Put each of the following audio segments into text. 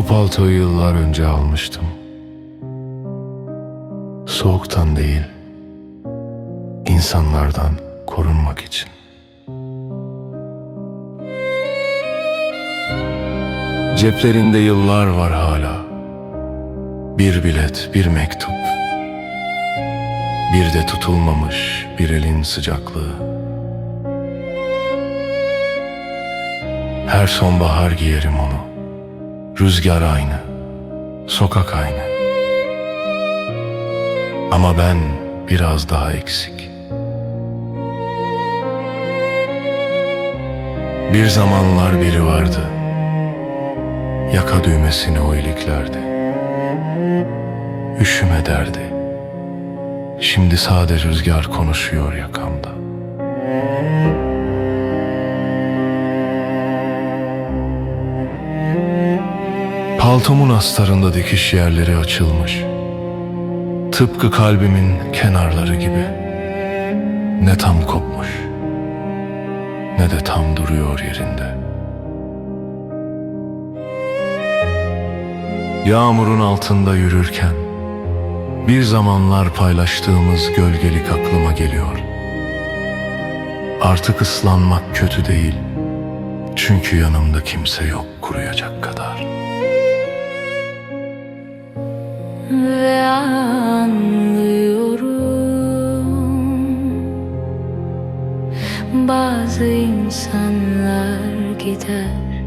Bu paltoyu yıllar önce almıştım. Soğuktan değil, insanlardan korunmak için. Ceplerinde yıllar var hala. Bir bilet, bir mektup. Bir de tutulmamış bir elin sıcaklığı. Her sonbahar giyerim onu. Rüzgar aynı, sokak aynı. Ama ben biraz daha eksik. Bir zamanlar biri vardı. Yaka düğmesini o iliklerdi. Üşüme derdi. Şimdi sade rüzgar konuşuyor yakamda. Paltomun astarında dikiş yerleri açılmış. Tıpkı kalbimin kenarları gibi. Ne tam kopmuş, ne de tam duruyor yerinde. Yağmurun altında yürürken bir zamanlar paylaştığımız gölgelik aklıma geliyor. Artık ıslanmak kötü değil. Çünkü yanımda kimse yok kuruyacak kadar. Ve anlıyorum. Bazı insanlar gider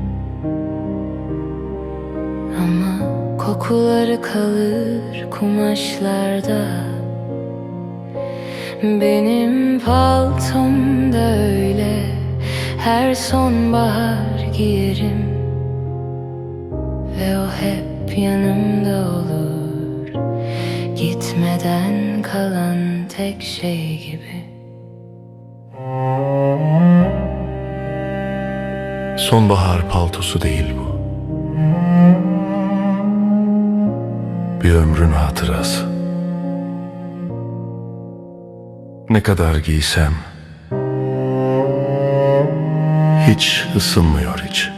Ama kokuları kalır kumaşlarda. Benim paltom da öyle Her sonbahar giyerim Ve o hep yanımda olur Gitmeden kalan tek şey gibi Sonbahar paltosu değil bu. Bir ömrün hatırası. Ne kadar giysem hiç ısınmıyor hiç.